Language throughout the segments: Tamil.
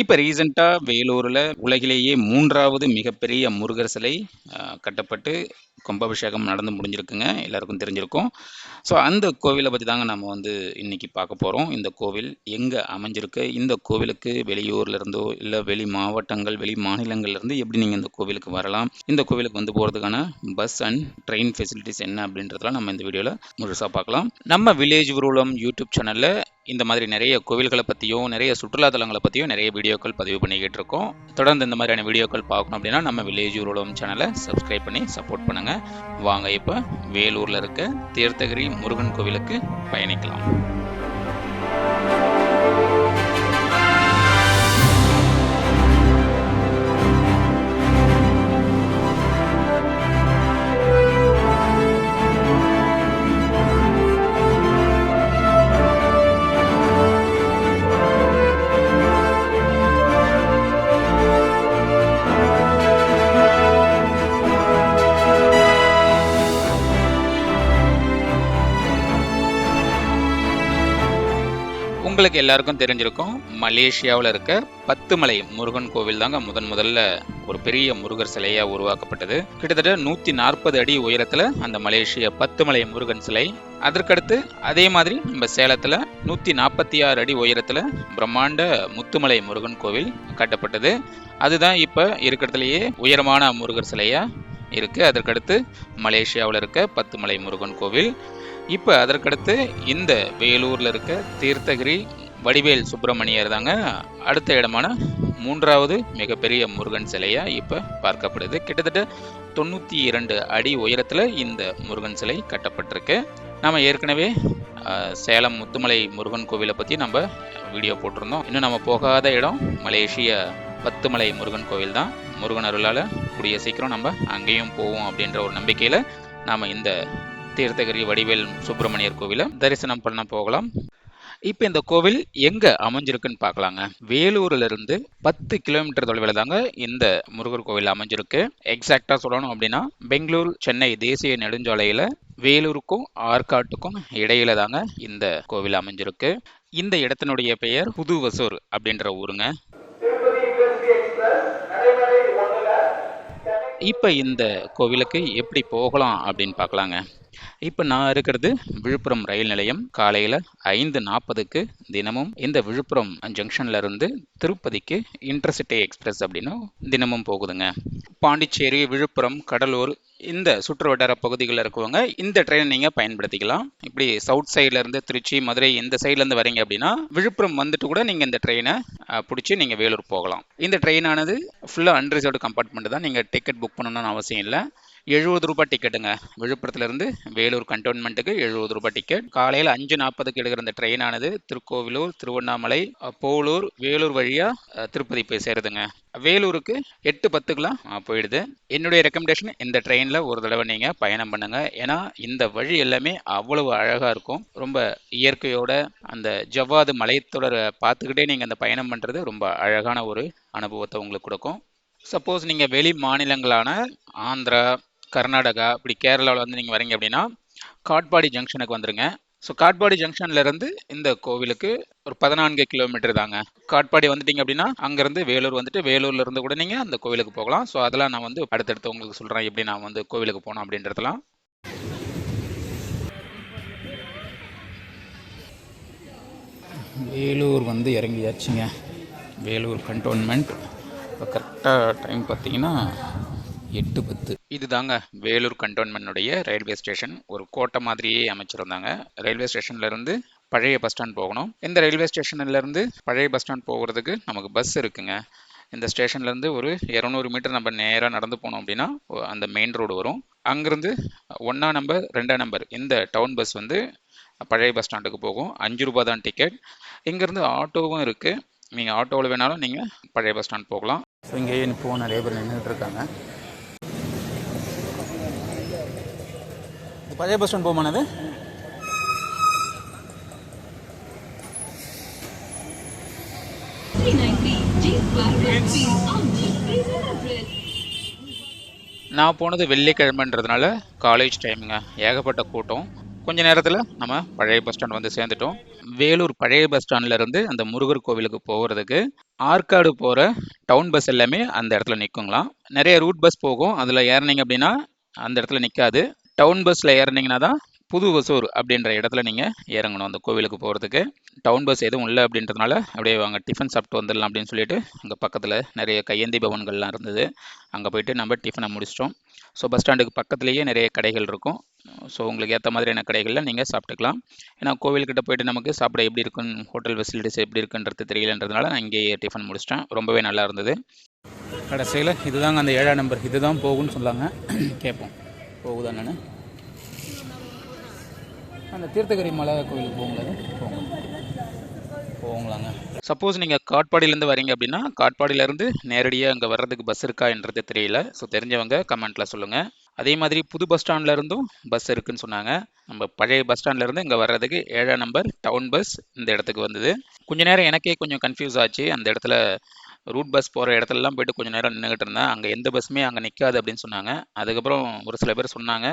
இப்போ ரீசெண்டாக வேலூரில் உலகிலேயே மூன்றாவது மிகப்பெரிய முருகர் சிலை கட்டப்பட்டு கும்பாபிஷேகம் நடந்து முடிஞ்சிருக்குங்க. எல்லாருக்கும் தெரிஞ்சிருக்கும். ஸோ அந்த கோவிலை பற்றி தாங்க நம்ம வந்து இன்றைக்கி பார்க்க போகிறோம் இந்த கோவில் எங்கே அமைஞ்சிருக்கு? இந்த கோவிலுக்கு வெளியூர்லேருந்தோ இல்லை வெளி மாவட்டங்கள் வெளி மாநிலங்கள்லேருந்து எப்படி நீங்கள் இந்த கோவிலுக்கு வரலாம்? இந்த கோவிலுக்கு வந்து போகிறதுக்கான பஸ் அண்ட் ட்ரெயின் ஃபெசிலிட்டிஸ் என்ன அப்படின்றதெல்லாம் நம்ம இந்த வீடியோவில் முழுசாக பார்க்கலாம். நம்ம வில்லேஜ் ஊர்வலம் யூடியூப் சேனலில் இந்த மாதிரி நிறைய கோவில்களை பற்றியும் நிறைய சுற்றுலாத்தலங்களை பற்றியும் நிறைய வீடியோக்கள் பதிவு பண்ணிக்கிட்டு இருக்கோம். தொடர்ந்து இந்த மாதிரியான வீடியோக்கள் பார்க்கணும் அப்படின்னா நம்ம வில்லேஜ் ஊர்வலம் சேனலை சப்ஸ்கிரைப் பண்ணி சப்போர்ட் பண்ணுங்கள் வாங்க இப்போ வேலூரில் இருக்க தீர்த்தகிரி முருகன் கோவிலுக்கு பயணிக்கலாம். உங்களுக்கு எல்லாருக்கும் தெரிஞ்சிருக்கும் மலேசியாவில் இருக்க பத்துமலை முருகன் கோவில் தாங்க முதன் முதல்ல ஒரு பெரிய முருகர் சிலையாக உருவாக்கப்பட்டது. கிட்டத்தட்ட நூற்றி நாற்பது அடி உயரத்தில் அந்த மலேசிய பத்துமலை முருகன் சிலை. அதற்கடுத்து அதே மாதிரி நம்ம சேலத்தில் நூற்றி நாற்பத்தி ஆறு அடி உயரத்தில் பிரம்மாண்ட முத்துமலை முருகன் கோவில் கட்டப்பட்டது. அதுதான் இப்போ இருக்கிறதுலையே உயரமான முருகர் சிலையாக இருக்கு. அதற்கடுத்து மலேசியாவில் இருக்க பத்துமலை முருகன் கோவில். இப்போ அதற்கடுத்து இந்த வேலூரில் இருக்க தீர்த்தகிரி வடிவேல் சுப்பிரமணியர் தாங்க அடுத்த இடமான மூன்றாவது மிகப்பெரிய முருகன் சிலையாக இப்போ பார்க்கப்படுது. கிட்டத்தட்ட தொண்ணூற்றி இரண்டு அடி உயரத்தில் இந்த முருகன் சிலை கட்டப்பட்டிருக்கு. நம்ம ஏற்கனவே சேலம் முத்துமலை முருகன் கோவிலை பற்றி நம்ம வீடியோ போட்டிருந்தோம். இன்னும் நம்ம போகாத இடம் மலேசிய பத்துமலை முருகன் கோவில் தான். முருகன் அருளால் கூடிய சீக்கிரம் நம்ம அங்கேயும் போவோம் அப்படின்ற ஒரு நம்பிக்கையில் நாம் இந்த தீர்த்தகிரி வடிவேல் சுப்பிரமணியர் கோவிலை தரிசனம் பண்ண போகலாம். இப்போ இந்த கோவில் எங்க அமைஞ்சிருக்குன்னு பார்க்கலாங்க. வேலூர்ல இருந்து பத்து கிலோமீட்டர் தொலைவில் தாங்க இந்த முருகர் கோவில் அமைஞ்சிருக்கு. எக்ஸாக்டா சொல்லணும் அப்படின்னா பெங்களூர் சென்னை தேசிய நெடுஞ்சாலையில வேலூருக்கும் ஆற்காட்டுக்கும் இடையில தாங்க இந்த கோவில் அமைஞ்சிருக்கு. இந்த இடத்தினுடைய பெயர் புதுவசூர் அப்படின்ற ஊருங்க. இப்போ இந்த கோவிலுக்கு எப்படி போகலாம் அப்படின்னு பார்க்கலாங்க. இப்போ நான் இருக்கிறது விழுப்புரம் ரயில் நிலையம். காலையில் ஐந்து நாற்பதுக்கு தினமும் இந்த விழுப்புரம் ஜங்ஷன்ல இருந்து திருப்பதிக்கு இன்டர்சிட்டி எக்ஸ்பிரஸ் அப்படின்னு தினமும் போகுதுங்க. பாண்டிச்சேரி விழுப்புரம் கடலூர் இந்த சுற்று வட்டார பகுதிகளில் இருக்கவங்க இந்த ட்ரெயினை நீங்கள் பயன்படுத்திக்கலாம். இப்படி சவுத் சைடில் இருந்து திருச்சி மதுரை இந்த சைட்லேருந்து வரீங்க அப்படின்னா விழுப்புரம் வந்துட்டு கூட நீங்கள் இந்த ட்ரெயினை பிடிச்சி நீங்கள் வேலூர் போகலாம். இந்த ட்ரெயினானது ஃபுல்லாக அன்ரிசர்வ்டு கம்பார்ட்மெண்ட் தான். நீங்கள் டிக்கெட் புக் பண்ணணும்னு அவசியம் இல்லை. எழுபது ரூபாய் டிக்கெட்டுங்க விழுப்புரத்துலேருந்து வேலூர் கண்டோன்மெண்ட்டுக்கு எழுபது ரூபாய் டிக்கெட் காலையில் அஞ்சு நாற்பதுக்கு எடுக்கிற இந்த ட்ரெயினானது திருக்கோவிலூர் திருவண்ணாமலை போலூர் வேலூர் வழியாக திருப்பதி போய் சேருதுங்க. வேலூருக்கு எட்டு பத்துக்கெலாம் போயிடுது. என்னுடைய ரெக்கமெண்டேஷன் இந்த ட்ரெயினில் ஒரு தடவை நீங்கள் பயணம் பண்ணுங்கள் ஏன்னா இந்த வழி எல்லாமே அவ்வளவு அழகாக இருக்கும். ரொம்ப இயற்கையோட அந்த ஜவ்வாது மலைத்தொடரை பார்த்துக்கிட்டே நீங்கள் அந்த பயணம் பண்ணுறது ரொம்ப அழகான ஒரு அனுபவத்தை உங்களுக்கு கொடுக்கும். சப்போஸ் நீங்கள் வெளி மாநிலங்களான ஆந்திரா கர்நாடகா இப்படி கேரளாவில் வந்து நீங்கள் வரீங்க அப்படின்னா காட்பாடி ஜங்ஷனுக்கு வந்துடுங்க ஸோ காட்பாடி ஜங்ஷன்லேருந்து இந்த கோவிலுக்கு ஒரு பதினான்கு கிலோமீட்டர் தாங்க. காட்பாடி வந்துட்டீங்க அப்படின்னா அங்கேருந்து வேலூர் வந்துட்டு வேலூர்ல இருந்து கூட நீங்கள் அந்த கோவிலுக்கு போகலாம். ஸோ அதெல்லாம் நான் வந்து அடுத்தடுத்து உங்களுக்கு சொல்கிறேன் எப்படி நான் வந்து கோவிலுக்கு போனோம் அப்படின்றதெல்லாம். வேலூர் வந்து இறங்கியாச்சுங்க. வேலூர் கண்டோன்மெண்ட் இப்போ கரெக்டாக டைம் பார்த்தீங்கன்னா எட்டு பத்து. இதுதாங்க வேலூர் கண்டோன்மெண்ட்டுடைய ரயில்வே ஸ்டேஷன். ஒரு கோட்டை மாதிரியே அமைச்சிருந்தாங்க. ரயில்வே ஸ்டேஷன்லேருந்து பழைய பஸ் ஸ்டாண்ட் போகணும். இந்த ரயில்வே ஸ்டேஷன்லேருந்து பழைய பஸ் ஸ்டாண்ட் போகிறதுக்கு நமக்கு பஸ் இருக்குங்க. இந்த ஸ்டேஷன்லேருந்து ஒரு இரநூறு மீட்டர் நம்ம நேராக நடந்து போனோம் அப்படின்னா அந்த மெயின் ரோடு வரும். அங்கேருந்து ஒன்றா நம்பர் ரெண்டாம் நம்பர் இந்த டவுன் பஸ் வந்து பழைய பஸ் ஸ்டாண்டுக்கு போகும். அஞ்சு ரூபா தான் டிக்கெட். இங்கேருந்து ஆட்டோவும் இருக்குது நீங்கள் ஆட்டோவில் வேணாலும் நீங்கள் பழைய பஸ் ஸ்டாண்ட் போகலாம். ஸோ இங்கேயே இப்போ நிறைய பேர் நின்றுட்டு இருக்காங்க. பழைய பஸ் ஸ்டாண்ட் போகுமானது நான் போனது வெள்ளிக்கிழமைன்றதுனால காலேஜ் டைமுங்க ஏகப்பட்ட கூட்டம். கொஞ்ச நேரத்தில் நம்ம பழைய பஸ் ஸ்டாண்ட் வந்து சேர்ந்துட்டோம். வேலூர் பழைய பஸ் ஸ்டாண்ட்லேருந்து அந்த முருகர் கோவிலுக்கு போகிறதுக்கு ஆற்காடு போகிற டவுன் பஸ் எல்லாமே அந்த இடத்துல நிற்குங்களாம் நிறைய ரூட் பஸ் போகும். அதில் ஏறினீங்க அப்படின்னா அந்த இடத்துல நிற்காது டவுன் பஸ்ஸில் ஏறினீங்கன்னா தான் புது ஒசூர் அப்படின்ற இடத்துல நீங்கள் இறங்கணும் அந்த கோவிலுக்கு போகிறதுக்கு டவுன் பஸ் எதுவும் இல்லை அப்படின்றதுனால அப்படியே வாங்க டிஃபன் சாப்பிட்டு வந்துடலாம் அப்படின்னு சொல்லிட்டு அங்கே பக்கத்தில் நிறைய கையேந்தி பவன்கள்லாம் இருந்தது. அங்கே போயிட்டு நம்ம டிஃபனை முடிச்சிட்டோம். ஸோ பஸ் ஸ்டாண்டுக்கு பக்கத்துலேயே நிறைய கடைகள் இருக்கும். ஸோ உங்களுக்கு ஏற்ற மாதிரியான கடைகளில் நீங்கள் சாப்பிட்டுக்கலாம். ஏன்னா கோவில்கிட்ட போயிட்டு நமக்கு சாப்பிட எப்படி இருக்குன்னு ஹோட்டல் ஃபெசிலிட்டிஸ் எப்படி இருக்குன்றது தெரியலன்றதுனால நான் இங்கேயே டிஃபன் முடிச்சிட்டேன். ரொம்பவே நல்லா இருந்தது. கடைசியில் இதுதாங்க அந்த ஏழாம் நம்பர் இதுதான் போகும்னு சொன்னாங்க. கேட்போம் போகுதா நான் அந்த தீர்த்தகிரி மலை கோயிலுக்கு போகும்போது போங்க. போங்களாங்க. சப்போஸ் நீங்கள் காட்பாடியிலேருந்து வரீங்க அப்படின்னா காட்பாடியிலேருந்து நேரடியாக அங்கே வர்றதுக்கு பஸ் இருக்கா என்றது தெரியல. ஸோ தெரிஞ்சவங்க கமெண்ட்டில் சொல்லுங்கள் அதே மாதிரி புது பஸ் ஸ்டாண்ட்லேருந்தும் பஸ் இருக்குன்னு சொன்னாங்க. நம்ம பழைய பஸ் ஸ்டாண்ட்லேருந்து இங்கே வர்றதுக்கு ஏழாம் நம்பர் டவுன் பஸ் இந்த இடத்துக்கு வந்தது. கொஞ்ச நேரம் எனக்கே கொஞ்சம் கன்ஃபியூஸ் ஆச்சு. அந்த இடத்துல ரூட் பஸ் போகிற இடத்துலலாம் போயிட்டு கொஞ்சம் நேரம் நின்றுக்கிட்டு இருந்தேன் அங்கே எந்த பஸ்ஸுமே அங்கே நிற்காது அப்படின்னு சொன்னாங்க. அதுக்கப்புறம் ஒரு சில பேர் சொன்னாங்க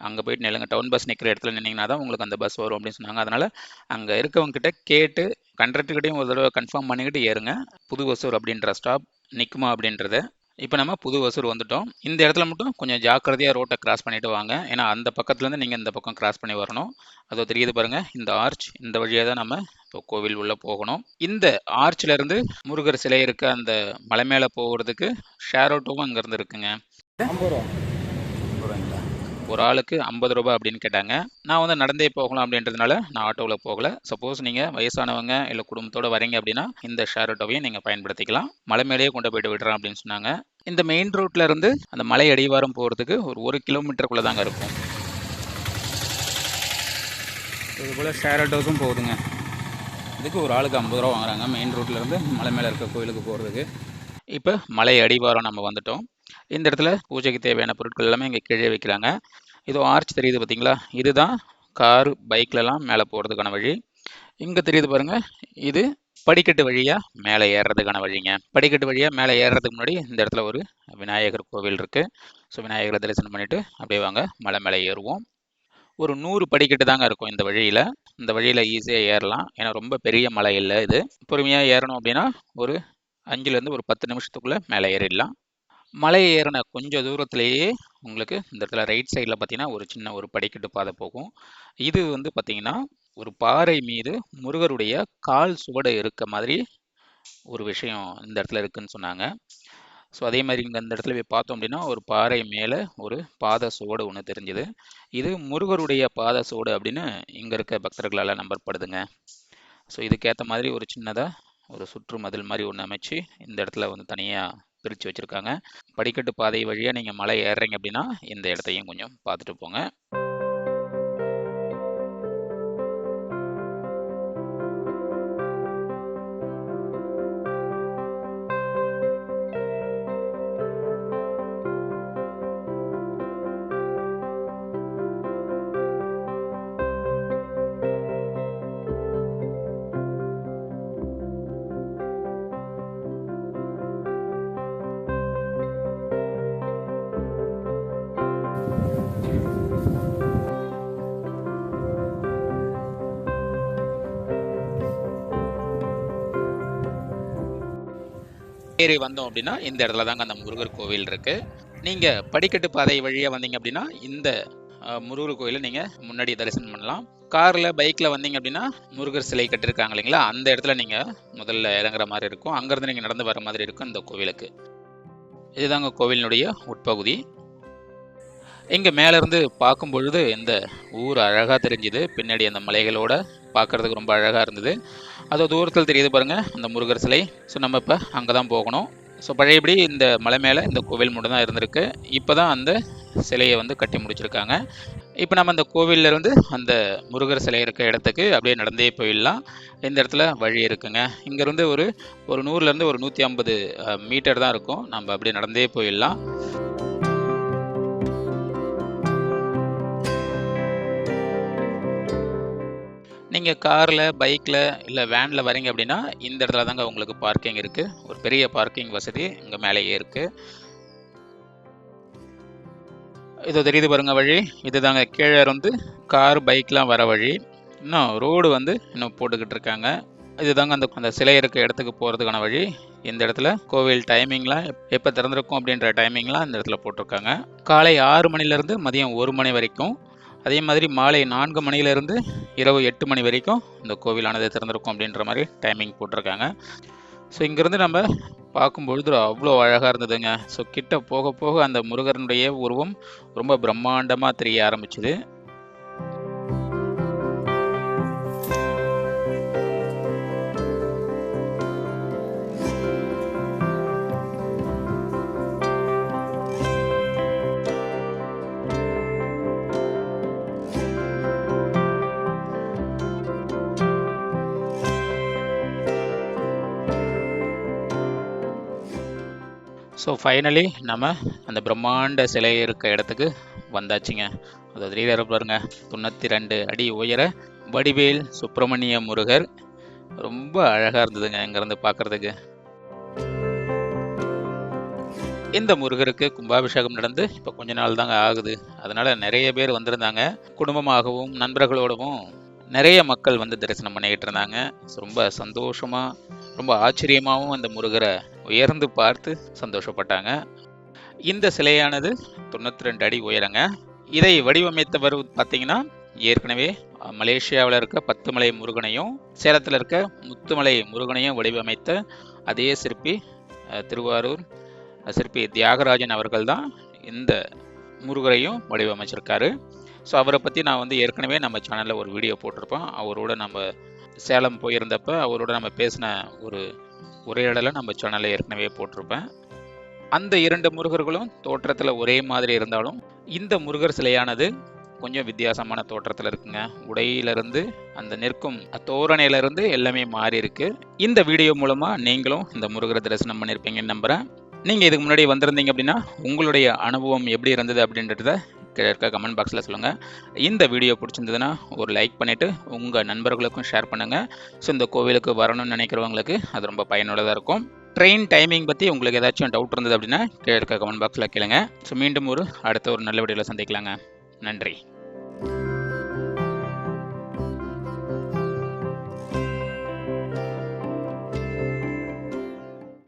அங்கே போயிட்டு நில்லுங்க டவுன் பஸ் நிற்கிற இடத்துல நின்னீங்கன்னா தான் உங்களுக்கு அந்த பஸ் வரும் அப்படின்னு சொன்னாங்க. அதனால் அங்கே இருக்கவங்ககிட்ட கேட்டு கண்டக்டர்கிட்டையும் ஒரு தடவை கன்ஃபார்ம் பண்ணிக்கிட்டு ஏறுங்க. புது ஒசூர் அப்படின்ற ஸ்டாப் நிற்குமா அப்படின்றத இப்போ நம்ம புது ஒசூர் வந்துட்டோம். இந்த இடத்துல மட்டும் கொஞ்சம் ஜாக்கிரதையாக ரோட்டை கிராஸ் பண்ணிட்டு வாங்க. ஏன்னா அந்த பக்கத்துலேருந்து நீங்கள் இந்த பக்கம் கிராஸ் பண்ணி வரணும். அதோ தெரியுது பாருங்க. இந்த ஆர்ச் இந்த வழியாக தான் நம்ம இப்போ கோவில் உள்ளே போகணும். இந்த ஆர்ச்லேருந்து முருகர் சிலை இருக்க அந்த மலை மேலே போகிறதுக்கு ஷேர் ஆட்டோவும் அங்கேருந்து இருக்குங்க. ஒரு ஆளுக்கு ஐம்பது ரூபாய் அப்படின்னு கேட்டாங்க. நான் வந்து நடந்தே போகலாம் அப்படின்றதுனால நான் ஆட்டோவில் போகல. சப்போஸ் நீங்கள் வயசானவங்க இல்லை குடும்பத்தோட வரீங்க அப்படின்னா இந்த ஷேர் ஆட்டோவையும் நீங்கள் பயன்படுத்திக்கலாம். மலை மேலேயே கொண்டு போயிட்டு விடுறேன் அப்படின்னு சொன்னாங்க. இந்த மெயின் ரோட்ல இருந்து அந்த மலை அடிவாரம் போகிறதுக்கு ஒரு ஒரு கிலோமீட்டருக்குள்ளே தாங்க இருக்கும். இது போல் ஷேர் ஆட்டோஸும் போகுதுங்க. இதுக்கு ஒரு ஆளுக்கு ஐம்பது ரூபா வாங்குறாங்க. மெயின் ரோட்லேருந்து மலை மேலே இருக்க கோயிலுக்கு போகிறதுக்கு இப்போ மலை அடிவாரம் நம்ம வந்துட்டோம். இந்த இடத்துல பூஜைக்கு தேவையான பொருட்கள் எல்லாமே இங்கே கீழே வைக்கிறாங்க. இதோ ஆர்ச் தெரியுது பார்த்தீங்களா இதுதான் கார் பைக்லலாம் மேலே போகிறதுக்கான வழி. இங்கே தெரியுது பாருங்க இது படிக்கட்டு வழியாக மேலே ஏறுறதுக்கான வழிங்க. படிக்கட்டு வழியாக மேலே ஏறுறதுக்கு முன்னாடி இந்த இடத்துல ஒரு விநாயகர் கோவில் இருக்குது ஸோ விநாயகரை தரிசனம் பண்ணிவிட்டு அப்படியே வாங்க மலை மேலே ஏறுவோம். ஒரு நூறு படிக்கட்டு தாங்க இருக்கும் இந்த வழியில். இந்த வழியில் ஈஸியாக ஏறலாம். ஏன்னா ரொம்ப பெரிய மலை இல்லை இது. பொறுமையாக ஏறணும் அப்படின்னா ஒரு அஞ்சுலேருந்து ஒரு பத்து நிமிஷத்துக்குள்ளே மேலே ஏறிடலாம். மலை ஏறின கொஞ்சம் தூரத்திலேயே உங்களுக்கு இந்த இடத்துல ரைட் சைடில் பார்த்தீங்கன்னா ஒரு சின்ன ஒரு படிக்கட்டு பாதை போகும். இது வந்து பார்த்தீங்கன்னா ஒரு பாறை மீது முருகருடைய கால் சுவடு இருக்க மாதிரி ஒரு விஷயம் இந்த இடத்துல இருக்குன்னு சொன்னாங்க. ஸோ அதே மாதிரி இங்கே இந்த இடத்துல போய் பார்த்தோம் அப்படின்னா ஒரு பாறை மேலே ஒரு பாத சுவடு ஒன்று தெரிஞ்சுது. இது முருகருடைய பாத சுவடு அப்படின்னு இங்கே இருக்க பக்தர்களால் நம்பப்படுதுங்க. ஸோ இதுக்கேற்ற மாதிரி ஒரு சின்னதாக ஒரு சுற்று மதில் மாதிரி ஒன்று அமைச்சு இந்த இடத்துல வந்து தனியாக பிரித்து வச்சுருக்காங்க. படிக்கட்டு பாதை வழியாக நீங்கள் மலை ஏறுறீங்க அப்படின்னா இந்த இடத்தையும் கொஞ்சம் பார்த்துட்டு போங்க. ஏறி வந்தோம் அப்படின்னா இந்த இடத்துல தாங்க அந்த முருகர் கோவில் இருக்கு. நீங்க படிக்கட்டு பாதை வழியா வந்தீங்க அப்படின்னா இந்த முருகர் கோயிலை நீங்க முன்னாடி தரிசனம் பண்ணலாம். கார்ல பைக்ல வந்தீங்க அப்படின்னா முருகர் சிலை கட்டிருக்காங்க இல்லைங்களா? அந்த இடத்துல நீங்க முதல்ல இறங்குற மாதிரி இருக்கும். அங்கிருந்து நீங்க நடந்து வர மாதிரி இருக்கும் இந்த கோவிலுக்கு. இதுதாங்க கோவிலினுடைய உட்பகுதி. இங்க மேல இருந்து பார்க்கும் பொழுது இந்த ஊர் அழகா தெரிஞ்சுது. பின்னாடி அந்த மலைகளோட பார்க்கறதுக்கு ரொம்ப அழகாக இருந்தது. அதோ தூரத்தில் தெரியுது பாருங்கள் அந்த முருகர் சிலை. ஸோ நம்ம இப்போ அங்கே தான் போகணும். ஸோ பழையபடி இந்த மலை மேலே இந்த கோவில் மட்டும் தான் இருந்திருக்கு. இப்போ தான் அந்த சிலையை வந்து கட்டி முடிச்சிருக்காங்க. இப்போ நம்ம அந்த கோவில்ல இருந்து அந்த முருகர் சிலை இருக்க இடத்துக்கு அப்படியே நடந்தே போயிடலாம். இந்த இடத்துல வழி இருக்குங்க. இங்கேருந்து ஒரு ஒரு நூறுலேருந்து ஒரு நூற்றி ஐம்பது மீட்டர் தான் இருக்கும். நம்ம அப்படியே நடந்தே போயிடலாம். நீங்கள் காரில் பைக்கில் இல்லை வேனில் வரீங்க அப்படின்னா இந்த இடத்துல தாங்க உங்களுக்கு பார்க்கிங் இருக்குது ஒரு பெரிய பார்க்கிங் வசதி இங்கே மேலேயே இருக்குது இது தெரியுது பாருங்க வழி. இதுதாங்க கீழே இருந்து கார் பைக்லாம் வர வழி. இன்னும் ரோடு வந்து இன்னும் போட்டுக்கிட்டு இருக்காங்க. இதுதாங்க அந்த அந்த சிலை இருக்க இடத்துக்கு போகிறதுக்கான வழி. இந்த இடத்துல கோவில் டைமிங்லாம் எப்போ திறந்திருக்கும் அப்படின்ற டைமிங்லாம் இந்த இடத்துல போட்டிருக்காங்க. காலை ஆறு மணிலேருந்து மதியம் ஒரு மணி வரைக்கும் அதே மாதிரி மாலை நான்கு மணியிலிருந்து இரவு எட்டு மணி வரைக்கும் இந்த கோவிலானது திறந்திருக்கும் அப்படின்ற மாதிரி டைமிங் போட்டிருக்காங்க. ஸோ இங்கேருந்து நம்ம பார்க்கும்பொழுது அவ்வளோ அழகாக இருந்ததுங்க. ஸோ கிட்ட போக போக அந்த முருகனுடைய உருவம் ரொம்ப பிரம்மாண்டமாக தெரிய ஆரம்பிச்சுது. ஸோ ஃபைனலி நம்ம அந்த பிரம்மாண்ட சிலை இருக்க இடத்துக்கு வந்தாச்சுங்க. அது தெரியுற பாருங்க தொண்ணூற்றி ரெண்டு அடி உயர வடிவேல் சுப்பிரமணிய முருகர். ரொம்ப அழகாக இருந்ததுங்க இங்கேருந்து பார்க்குறதுக்கு. இந்த முருகருக்கு கும்பாபிஷேகம் நடந்து இப்போ கொஞ்ச நாள் தாங்க ஆகுது. அதனால் நிறைய பேர் வந்திருந்தாங்க. குடும்பமாகவும் நண்பர்களோடவும் நிறைய மக்கள் வந்து தரிசனம் பண்ணிக்கிட்டு இருந்தாங்க. ரொம்ப சந்தோஷமாக ரொம்ப ஆச்சரியமாகவும் அந்த முருகரை உயர்ந்து பார்த்து சந்தோஷப்பட்டாங்க. இந்த சிலையானது தொண்ணூற்றி ரெண்டு அடி உயரங்க. இதை வடிவமைத்தவர் பார்த்தீங்கன்னா ஏற்கனவே மலேசியாவில் இருக்க பத்துமலை முருகனையும் சேலத்தில் இருக்க முத்துமலை முருகனையும் வடிவமைத்த அதே சிற்பி திருவாரூர் சிற்பி தியாகராஜன் அவர்கள் தான் இந்த முருகரையும் வடிவமைச்சிருக்காரு. ஸோ அவரை பற்றி நான் வந்து ஏற்கனவே நம்ம சேனலில் ஒரு வீடியோ போட்டிருப்போம். அவரோட நம்ம சேலம் போயிருந்தப்ப அவரோட நம்ம பேசின ஒரு உரையாடலை நம்ம சேனலில் ஏற்கனவே போட்டிருப்பேன். அந்த இரண்டு முருகர்களும் தோற்றத்தில் ஒரே மாதிரி இருந்தாலும் இந்த முருகர் சிலையானது கொஞ்சம் வித்தியாசமான தோற்றத்தில் இருக்குங்க. உடையிலிருந்து அந்த நிற்கும் தோரணையிலிருந்து எல்லாமே மாறி இருக்கு. இந்த வீடியோ மூலமாக நீங்களும் இந்த முருகரை தரிசனம் பண்ணியிருப்பீங்கன்னு நம்புகிறேன் நீங்கள் இதுக்கு முன்னாடி வந்திருந்தீங்க அப்படின்னா உங்களுடைய அனுபவம் எப்படி இருந்தது அப்படின்றத கீழே இருக்க கமெண்ட் பாக்ஸில் சொல்லுங்கள் இந்த வீடியோ பிடிச்சிருந்ததுன்னா ஒரு லைக் பண்ணிவிட்டு உங்கள் நண்பர்களுக்கும் ஷேர் பண்ணுங்கள் ஸோ இந்த கோவிலுக்கு வரணும்னு நினைக்கிறவங்களுக்கு அது ரொம்ப பயனுள்ளதாக இருக்கும். ட்ரெயின் டைமிங் பற்றி உங்களுக்கு ஏதாச்சும் டவுட் இருந்தது அப்படின்னா கீழே இருக்க கமெண்ட் பாக்ஸில் கேளுங்க. ஸோ மீண்டும் ஒரு அடுத்த ஒரு நல்ல வீடியோவில் சந்திக்கலாங்க. நன்றி.